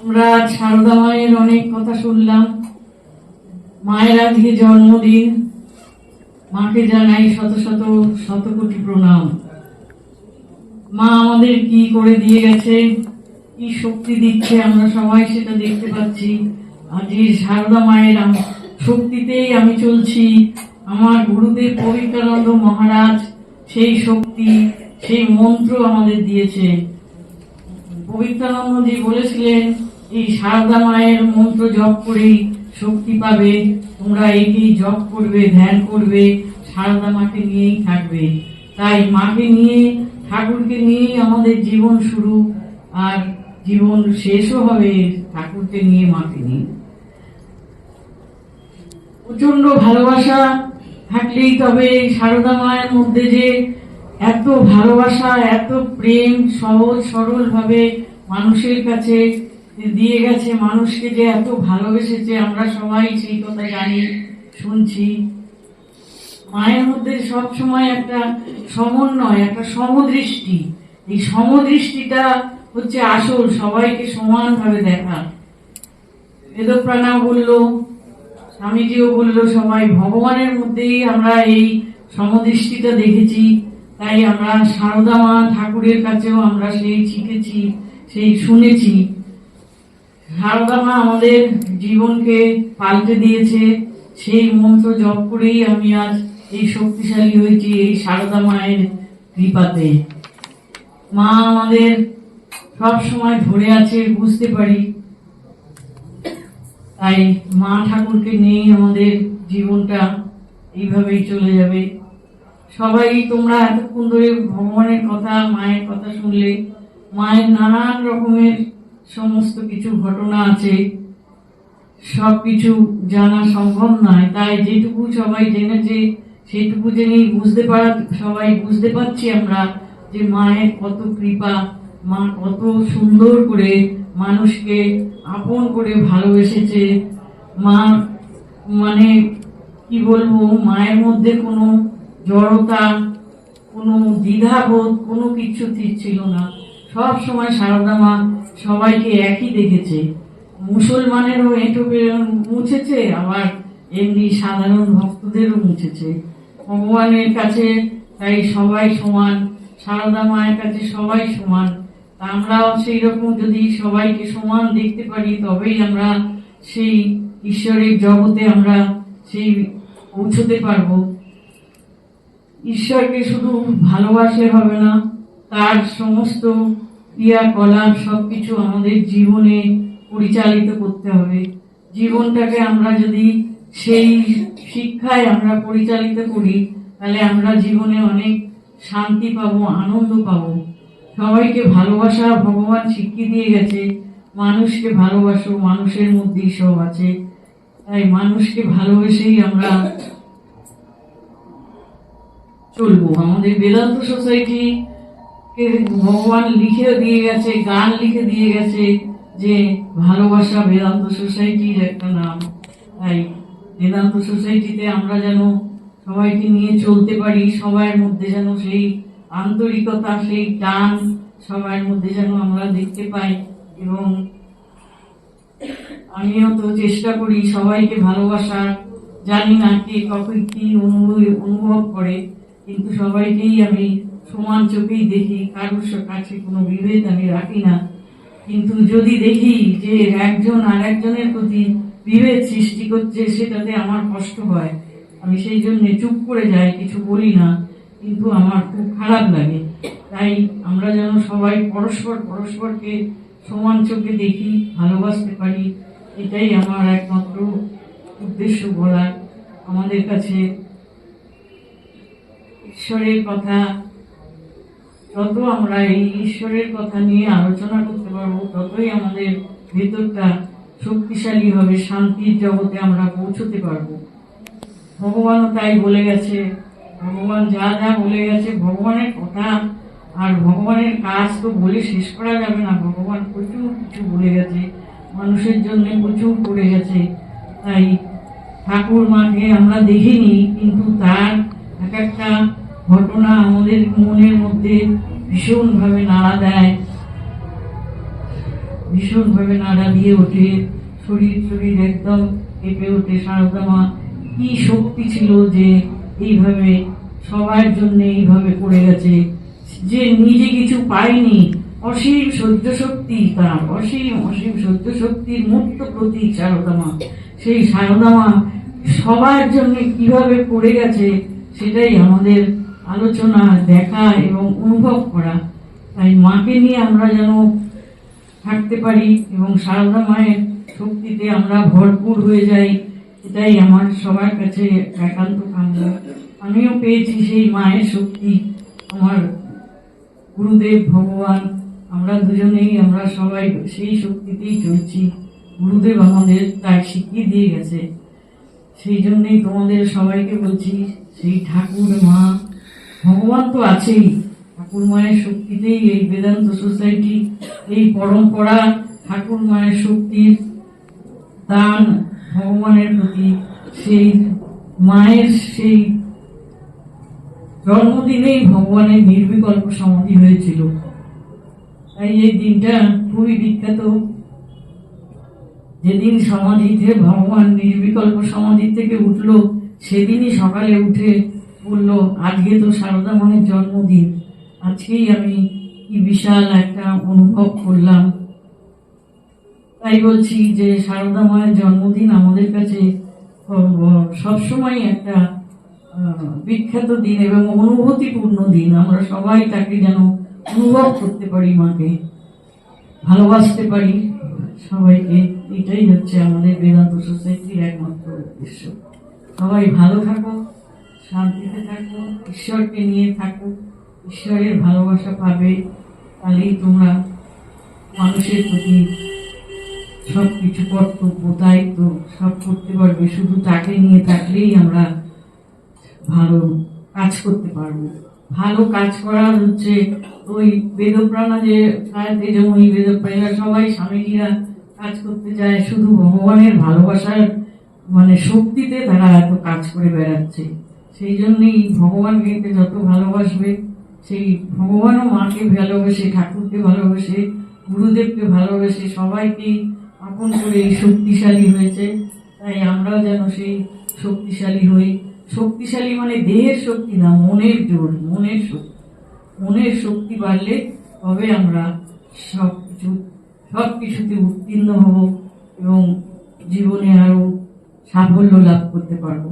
আমরা সারদা মায়ের অনেক কথা শুনলাম। মায়ের আজকে জন্মদিন। মাকে জানাই শত শত শত কোটি প্রণাম। মা আমাদের কি করে দিয়ে গেছে, কি শক্তি দিচ্ছে আমরা সবাই সেটা দেখতে পাচ্ছি। আজ এই সারদা মায়ের শক্তিতেই আমি চলছি। আমার গুরুদেব পবিত্রানন্দ মহারাজ সেই শক্তি, সেই মন্ত্র আমাদের দিয়েছে। পবিত্রানন্দজি বলেছিলেন, এই সারদা মায়ের মন্ত্র জপ করেই শক্তি পাবে। তোমরা একেই জপ করবে, ধ্যান করবে, সারদা মাকে নিয়েই থাকবে। তাই মাকে নিয়ে, ঠাকুরকে নিয়েই আমাদের জীবন শুরু। আর জীবন শেষও হবে ঠাকুরকে নিয়ে, মাকে নিয়ে। প্রচণ্ড ভালোবাসা থাকলেই তবে সারদা মায়ের মধ্যে যে এত ভালোবাসা, এত প্রেম সহজ সরল ভাবে মানুষের কাছে দিয়ে গেছে, মানুষকে যে এত ভালোবেসেছে, আমরা সবাই সেই কথা জানি, শুনছি। মায়ের মধ্যে সব সময় একটা সমন্বয়, একটা সমদৃষ্টি। এই সমদৃষ্টিটা হচ্ছে আসল, সবাইকে সমানভাবে দেখা। বেদপ্রাণা বলল, স্বামীজিও বলল, সবাই ভগবানের মধ্যেই আমরা এই সমদৃষ্টিটা দেখেছি। তাই আমরা সারদা মা ঠাকুরের কাছেও আমরা সেই শিখেছি। সেই শুনেছি। সারদা মা আমাদের জীবনকে পাল্টে দিয়েছে। সেই মন্ত্র জপ করেই আমি আজ এই শক্তিশালী হয়েছি এই সারদা মায়ের কৃপাতে। মা আমাদের সব সময় ধরে আছে, বুঝতে পারি। তাই মা ঠাকুরকে নিয়েই আমাদের জীবনটা এইভাবেই চলে যাবে। সবাই তোমরা এতক্ষণ ধরে ভগবানের কথা, মায়ের কথা শুনলে মায়ের নানান রকমের সমস্ত কিছু ঘটনা আছে। সব কিছু জানা সম্ভব নয়। তাই যেটুকু সবাই জেনেছে, সেটুকু জেনেই বুঝতে পারা, সবাই বুঝতে পারছি আমরা যে মায়ের কত কৃপা, মা কত সুন্দর করে মানুষকে আপন করে ভালোবেসেছে। মা মানে কি বলব, মায়ের মধ্যে কোনো জড়তা, কোনো দ্বিধাবোধ, কোনো কিছু ছিল না। সব সময় সারদা মা সবাইকে একই দেখেছে। মুসলমানেরও এঁটো মুছেছে, আবার এমনি সাধারণ ভক্তদেরও মুছেছে। ভগবানের কাছে তাই সবাই সমান, সারদা মায়ের কাছে সবাই সমান। আমরাও সেই রকম যদি সবাইকে সমান দেখতে পারি, তবেই আমরা সেই ঈশ্বরের জগতে আমরা সেই পৌঁছতে পারব। ঈশ্বরকে শুধু ভালোবাসলে হবে না তার সমস্ত ক্রিয়াকলাপ সবকিছু আমাদের জীবনে পরিচালিত করতে হবে। জীবনটাকে আমরা যদি সেই শিক্ষায় আমরা পরিচালিত করি, তাহলে আমরা জীবনে অনেক শান্তি পাবো, আনন্দ পাবো। সবাইকে ভালোবাসা ভগবান শিখিয়ে দিয়ে গেছে। মানুষকে ভালোবাসো, মানুষের মধ্যেই সব আছে। তাই মানুষকে ভালোবেসেই আমরা চলবো। আমাদের বেদান্ত সোসাইটি ভগবান লিখে দিয়ে গেছে, গান লিখে দিয়ে গেছে যে ভালোবাসা বেদান্ত সোসাইটির একটা নাম। তাই বেদান্ত সোসাইটিতে আমরা যেন সবাইকে নিয়ে চলতে পারি, সবার মধ্যে যেন সেই আন্তরিকতা, সেই টান সবার মধ্যে যেন আমরা দেখতে পাই এবং আমিও তো চেষ্টা করি সবাইকে ভালোবাসার জানি না কে কখন কি অনুভব করে, কিন্তু সবাইকেই আমি সমান চোখেই দেখি, কারোর কাছে কোনো বিভেদ আমি রাখি না। কিন্তু যদি দেখি যে একজন আর একজনের প্রতি বিভেদ সৃষ্টি করছে, সেটাতে আমার কষ্ট হয়। আমি সেই জন্য চুপ করে যাই, কিছু বলি না। কিন্তু আমার খুব খারাপ লাগে। তাই আমরা যেন সবাই পরস্পর পরস্পরকে সমান চোখে দেখি, ভালোবাসতে পারি। এটাই আমার একমাত্র উদ্দেশ্য বলার। আমাদের কাছে ঈশ্বরের কথা যত আমরা এই ঈশ্বরের কথা নিয়ে আলোচনা করতে পারব, ততই আমাদের ভেতরটা শক্তিশালী হবে, শান্তির জগতে আমরা পৌঁছতে পারব। ভগবানও তাই বলে গেছে, ভগবান যা যা বলে গেছে, ভগবানের কথা। আর ভগবানের কাজ তো বলে শেষ করা যাবে না, ভগবান প্রচুর কিছু বলে গেছে, মানুষের জন্য প্রচুর করে গেছে। তাই ঠাকুর মাকে আমরা দেখিনি, কিন্তু তার এক একটা ঘটনা আমাদের মনের মধ্যে ভীষণভাবে নাড়া দেয়। ভীষণভাবে নাড়া দিয়ে ওঠে। শরীর শরীর একদম কেঁপে ওঠে সারদা মা কি শক্তি ছিল যে এইভাবে সবার জন্য এইভাবে পড়ে গেছে। যে নিজে কিছু পায়নি, অসীম সহ্য শক্তি তার, অসীম অসীম সহ্য শক্তির মুক্ত প্রতীক সারদা মা সেই সারদা মা সবার জন্য কীভাবে পড়ে গেছে, সেটাই আমাদের আলোচনা, দেখা এবং অনুভব করা। তাই মাকে নিয়ে আমরা যেন থাকতে পারি এবং সারদা মায়ের শক্তিতে আমরা ভরপুর হয়ে যাই, এটাই আমার সবার কাছে একান্ত কাম্য আমিও পেয়েছি সেই মায়ের শক্তি, আমার গুরুদেব, ভগবান, আমরা দুজনেই, আমরা সবাই সেই শক্তিতেই চলছি। গুরুদেব আমাদের তাই শিখিয়ে দিয়ে গেছে। সেই জন্যেই তোমাদের সবাইকে বলছি, সেই ঠাকুর মা ভগবান তো আছেই। ঠাকুর মায়ের শক্তিতেই এই বেদান্ত সোসাইটি এই পরম্পরা ঠাকুর মায়ের শক্তির দান ভগবানের প্রতি। সেই মায়ের সেই জন্মদিনেই ভগবানের নির্বিকল্প সমাধি হয়েছিল। তাই এই দিনটা খুবই বিখ্যাত। যেদিন সমাধিতে ভগবান নির্বিকল্প সমাধি থেকে উঠল, সেদিনই সকালে উঠে বলল, আজকে তো সারদা মায়ের জন্মদিন। আজকেই আমি কি বিশাল একটা অনুভব করলাম। তাই বলছি যে, সারদা মায়ের জন্মদিন আমাদের কাছে সবসময় একটা বিখ্যাত দিন এবং অনুভূতিপূর্ণ দিন। আমরা সবাই তাকে যেন অনুভব করতে পারি মাকে, ভালোবাসতে পারি সবাইকে। এটাই হচ্ছে আমাদের বেদান্ত সোসাইটির একমাত্র উদ্দেশ্য। সবাই ভালো থাকো। শান্তিতে থাকো, ঈশ্বরকে নিয়ে থাকো, ঈশ্বরের ভালোবাসা পাবে, তাহলেই তোমরা মানুষের প্রতি সব কিছু কর্তব্য, দায়িত্ব সব করতে পারবে। শুধু তাকে নিয়ে থাকলেই আমরা ভালো কাজ করতে পারব। ভালো কাজ করা হচ্ছে ওই বেদপ্রাণা যে ছায়াতে যেমন ওই বেদপ্রাণা সবাই স্বামীজিরা কাজ করতে যায়। শুধু ভগবানের ভালোবাসার মানে শক্তিতে তারা এত কাজ করে বেড়াচ্ছে। সেই জন্যই ভগবানকে যত ভালোবাসবে, সেই ভগবানও মাকে ভালোবেসে, ঠাকুরকে ভালোবেসে, গুরুদেবকে ভালোবেসে সবাইকেই আপন করে এই শক্তিশালী হয়েছে। তাই আমরাও যেন সেই শক্তিশালী হই। শক্তিশালী মানে দেহের শক্তি না, মনের জোর, মনের শক্তি। মনের শক্তি বাড়লে তবে আমরা সব কিছু, সব কিছুতে উত্তীর্ণ হব এবং জীবনে আরও সাফল্য লাভ করতে পারব।